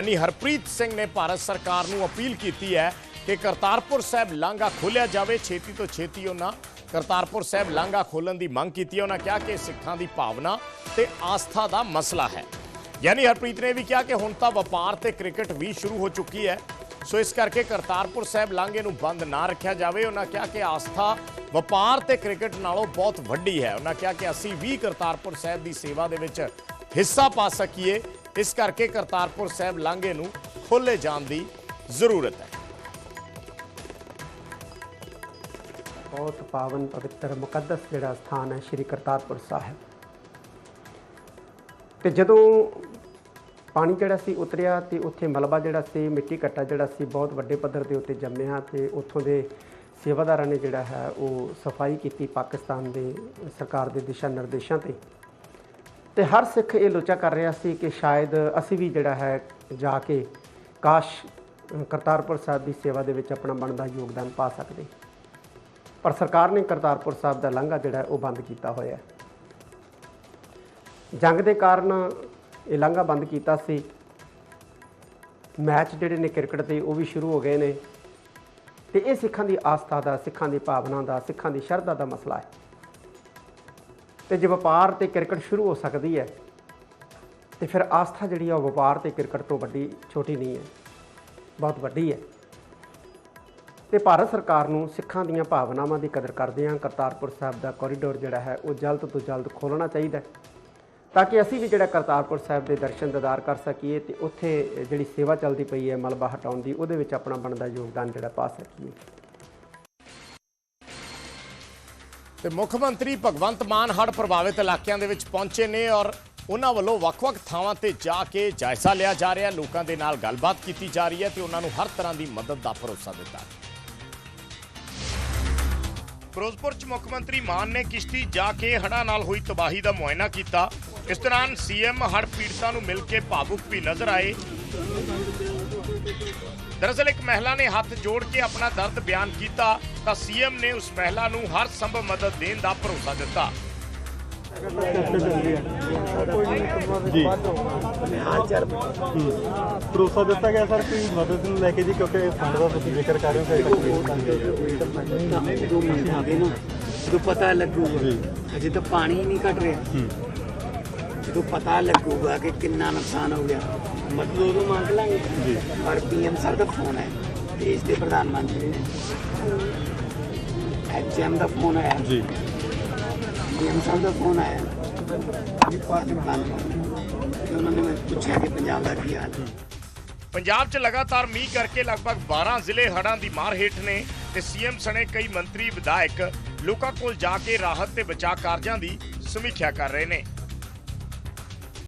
ਯਾਨੀ ਹਰਪ੍ਰੀਤ ਸਿੰਘ ਨੇ ਭਾਰਤ ਸਰਕਾਰ ਨੂੰ ਅਪੀਲ ਕੀਤੀ ਹੈ ਕਿ ਕਰਤਾਰਪੁਰ ਸਾਹਿਬ ਲਾਂਘਾ ਖੋਲ੍ਹਿਆ ਜਾਵੇ, ਛੇਤੀ ਤੋਂ ਛੇਤੀ ਉਹਨਾਂ ਕਰਤਾਰਪੁਰ ਸਾਹਿਬ ਲਾਂਘਾ ਖੋਲ੍ਹਣ ਦੀ ਮੰਗ ਕੀਤੀ ਹੈ। ਉਹਨਾਂ ਕਿਹਾ ਕਿ ਸਿੱਖਾਂ ਦੀ ਭਾਵਨਾ ਤੇ ਆਸਥਾ ਦਾ ਮਸਲਾ ਹੈ। ਯਾਨੀ ਹਰਪ੍ਰੀਤ ਨੇ ਵੀ ਕਿਹਾ ਕਿ ਹੁਣ ਤਾਂ ਵਪਾਰ ਤੇ ਕ੍ਰਿਕਟ ਵੀ ਸ਼ੁਰੂ ਹੋ ਚੁੱਕੀ ਹੈ। ਸੋ ਇਸ ਕਰਕੇ ਕਰਤਾਰਪੁਰ ਸਾਹਿਬ ਲਾਂਘੇ ਨੂੰ ਬੰਦ ਨਾ ਰੱਖਿਆ ਜਾਵੇ। ਉਹਨਾਂ ਕਿਹਾ ਕਿ ਆਸਥਾ ਵਪਾਰ ਤੇ ਕ੍ਰਿਕਟ ਨਾਲੋਂ ਬਹੁਤ ਵੱਡੀ ਹੈ। ਉਹਨਾਂ ਕਿਹਾ ਕਿ ਅਸੀਂ ਵੀ ਕਰਤਾਰਪੁਰ ਸਾਹਿਬ ਦੀ ਸੇਵਾ ਦੇ ਵਿੱਚ ਹਿੱਸਾ ਪਾ ਸਕੀਏ। ਇਸ ਕਰਕੇ ਕਰਤਾਰਪੁਰ ਸਾਹਿਬ ਲਾਂਘੇ ਨੂੰ ਖੋਲ੍ਹੇ ਜਾਣ ਦੀ ਜ਼ਰੂਰਤ ਹੈ। ਬਹੁਤ ਪਾਵਨ ਪਵਿੱਤਰ ਮੁਕੱਦਸ ਜਿਹੜਾ ਸਥਾਨ ਹੈ ਸ੍ਰੀ ਕਰਤਾਰਪੁਰ ਸਾਹਿਬ। ਤੇ ਜਦੋਂ ਪਾਣੀ ਜਿਹੜਾ ਸੀ ਉਤਰਿਆ ਤੇ ਉੱਥੇ ਮਲਬਾ ਜਿਹੜਾ ਸੀ, ਮਿੱਟੀ ਘੱਟਾ ਜਿਹੜਾ ਸੀ, ਬਹੁਤ ਵੱਡੇ ਪੱਧਰ ਦੇ ਉੱਤੇ ਜੰਮਿਆ ਤੇ ਉੱਥੋਂ ਦੇ ਸੇਵਾਦਾਰਾਂ ਨੇ ਜਿਹੜਾ ਹੈ ਉਹ ਸਫ਼ਾਈ ਕੀਤੀ ਪਾਕਿਸਤਾਨ ਦੇ ਸਰਕਾਰ ਦੇ ਦਿਸ਼ਾ ਨਿਰਦੇਸ਼ਾਂ ਤੇ। ਤੇ ਹਰ ਸਿੱਖ ਇਹ ਲੋਚਾ ਕਰ ਰਿਹਾ ਸੀ ਕਿ ਸ਼ਾਇਦ ਅਸੀਂ ਵੀ ਜਿਹੜਾ ਹੈ ਜਾ ਕੇ ਕਾਸ਼ ਕਰਤਾਰਪੁਰ ਸਾਹਿਬ ਦੀ ਸੇਵਾ ਦੇ ਵਿੱਚ ਆਪਣਾ ਬਣਦਾ ਯੋਗਦਾਨ ਪਾ ਸਕਦੇ। ਪਰ ਸਰਕਾਰ ਨੇ ਕਰਤਾਰਪੁਰ ਸਾਹਿਬ ਦਾ ਲਾਂਘਾ ਜਿਹੜਾ ਉਹ ਬੰਦ ਕੀਤਾ ਹੋਇਆ ਹੈ। ਜੰਗ ਦੇ ਕਾਰਨ ਇਹ ਲਾਂਘਾ ਬੰਦ ਕੀਤਾ ਸੀ। ਮੈਚ ਜਿਹੜੇ ਨੇ ਕ੍ਰਿਕਟ ਦੇ ਉਹ ਵੀ ਸ਼ੁਰੂ ਹੋ ਗਏ ਨੇ। ਤੇ ਇਹ ਸਿੱਖਾਂ ਦੀ ਆਸਥਾ ਦਾ, ਸਿੱਖਾਂ ਦੀ ਭਾਵਨਾ ਦਾ, ਸਿੱਖਾਂ ਦੀ ਸ਼ਰਧਾ ਦਾ ਮਸਲਾ ਹੈ। ਤੇ ਜੇ ਵਪਾਰ ਤੇ ਕ੍ਰਿਕਟ ਸ਼ੁਰੂ ਹੋ ਸਕਦੀ ਹੈ, ਤੇ ਫਿਰ ਆਸਥਾ ਜਿਹੜੀ ਆ ਉਹ ਵਪਾਰ ਤੇ ਕ੍ਰਿਕਟ ਤੋਂ ਵੱਡੀ, ਛੋਟੀ ਨਹੀਂ ਹੈ। ਬਹੁਤ ਵੱਡੀ ਹੈ। ਤੇ ਭਾਰਤ ਸਰਕਾਰ ਨੂੰ ਸਿੱਖਾਂ ਦੀਆਂ ਭਾਵਨਾਵਾਂ ਦੀ ਕਦਰ ਕਰਦੇ ਹਾਂ। ਕਰਤਾਰਪੁਰ ਸਾਹਿਬ ਦਾ ਕੋਰੀਡੋਰ ਜਿਹੜਾ ਹੈ, ਉਹ ਜਲਦ ਤੋਂ ਜਲਦ ਖੋਲ੍ਹਣਾ ਚਾਹੀਦਾ ਹੈ। ਤਾਂ ਕਿ ਅਸੀਂ ਵੀ ਜਿਹੜਾ ਕਰਤਾਰਪੁਰ ਸਾਹਿਬ ਦੇ ਦਰਸ਼ਨ ਦਿਦਾਰ ਕਰ ਸਕੀਏ ਤੇ ਉੱਥੇ ਜਿਹੜੀ ਸੇਵਾ ਚੱਲਦੀ ਪਈ ਹੈ, ਮਲਬਾ ਹਟਾਉਣ ਦੀ, ਉਹਦੇ ਵਿੱਚ ਆਪਣਾ ਬਣਦਾ ਯੋਗਦਾਨ ਜਿਹੜਾ ਪਾ ਸਕੀਏ। ਤੇ ਮੁੱਖ ਮੰਤਰੀ ਭਗਵੰਤ ਮਾਨ ਹੜ੍ਹ ਪ੍ਰਭਾਵਿਤ ਇਲਾਕਿਆਂ ਦੇ ਵਿੱਚ ਪਹੁੰਚੇ ਨੇ ਔਰ ਉਹਨਾਂ ਵੱਲੋਂ ਵੱਖ-ਵੱਖ ਥਾਵਾਂ ਤੇ ਜਾ ਕੇ ਜਾਇਜ਼ਾ ਲਿਆ ਜਾ ਰਿਹਾ। ਲੋਕਾਂ ਦੇ ਨਾਲ ਗੱਲਬਾਤ ਕੀਤੀ ਜਾ ਰਹੀ ਹੈ ਤੇ ਉਹਨਾਂ ਨੂੰ ਹਰ ਤਰ੍ਹਾਂ ਦੀ ਮਦਦ ਦਾ ਭਰੋਸਾ ਦਿੱਤਾ। ਫਿਰੋਜ਼ਪੁਰ ਚ ਮੁੱਖ ਮੰਤਰੀ ਮਾਨ ਨੇ ਕਿਸ਼ਤੀ ਜਾ ਕੇ ਹੜ੍ਹਾਂ ਨਾਲ ਹੋਈ ਤਬਾਹੀ ਦਾ ਮੁਆਇਨਾ ਕੀਤਾ। ਇਸ ਦੌਰਾਨ ਸੀਐਮ ਹੜ੍ਹ ਪੀੜਤਾਂ ਨੂੰ ਮਿਲ ਕੇ ਭਾਵੁਕ ਵੀ ਨਜ਼ਰ ਆਏ। ਦਰਅਸਲ ਇੱਕ ਮਹਿਲਾ ਨੇ ਹੱਥ ਜੋੜ ਕੇ ਆਪਣਾ ਦਰਦ ਬਿਆਨ ਕੀਤਾ ਤਾਂ ਸੀਐਮ ਨੇ ਉਸ ਮਹਿਲਾ ਨੂੰ ਹਰ ਸੰਭਵ ਮਦਦ ਦੇਣ ਦਾ ਭਰੋਸਾ ਦਿੱਤਾ। ਜੀ। ਭਰੋਸਾ ਦਿੱਤਾ ਗਿਆ ਸਰ ਕੋਈ ਮਦਦ ਨੂੰ ਲੈ ਕੇ ਜੀ ਕਿਉਂਕਿ ਫੰਡ ਦਾ ਤੁਸੀਂ ਜ਼ਿਕਰ ਕਰ ਰਹੇ ਹੋ ਕਿ ਆ ਗਏ ਨਾ ਜਦੋਂ ਪਤਾ ਲੱਗੂਗਾ ਅਜੇ ਤਾਂ ਪਾਣੀ ਹੀ ਨਹੀਂ ਘਟ ਰਿਹਾ। ਜਦੋਂ ਪਤਾ ਲੱਗੂਗਾ ਕਿ ਕਿੰਨਾ ਨੁਕਸਾਨ ਹੋ ਗਿਆ ਮਦਦ ਉਦੋਂ ਮੰਗ ਲਾਂਗੇ। ਜੀ। ਪਰ ਪੀਐਮ ਸਰ ਦਾ ਫੋਨ ਹੈ ਦੇਸ਼ ਦੇ ਪ੍ਰਧਾਨ ਮੰਤਰੀ ਨੇ। ਐਚਐਮ ਦਾ ਫੋਨ ਆਇਆ ਜੀ। ਪੀਐਮ ਸਰ ਦਾ ਫੋਨ ਆਇਆ ਪਾਕਿਸਤਾਨ ਤੋਂ ਉਹਨਾਂ ਨੇ ਮੈਨੂੰ ਪੁੱਛਿਆ ਕਿ ਪੰਜਾਬ ਦਾ ਕੀ ਹਾਲ ਹੈ। ਪੰਜਾਬ 'ਚ ਲਗਾਤਾਰ ਮੀਂਹ ਕਰਕੇ ਲਗਭਗ 12 ਜ਼ਿਲ੍ਹੇ ਹੜ੍ਹਾਂ ਦੀ ਮਾਰ ਹੇਠ ਨੇ ਤੇ ਸੀਐਮ ਸਣੇ ਕਈ ਮੰਤਰੀ ਵਿਧਾਇਕ ਲੋਕਾਂ ਕੋਲ ਜਾ ਕੇ ਰਾਹਤ ਤੇ ਬਚਾਅ ਕਾਰਜਾਂ ਦੀ ਸਮੀਖਿਆ ਕਰ ਰਹੇ ਨੇ।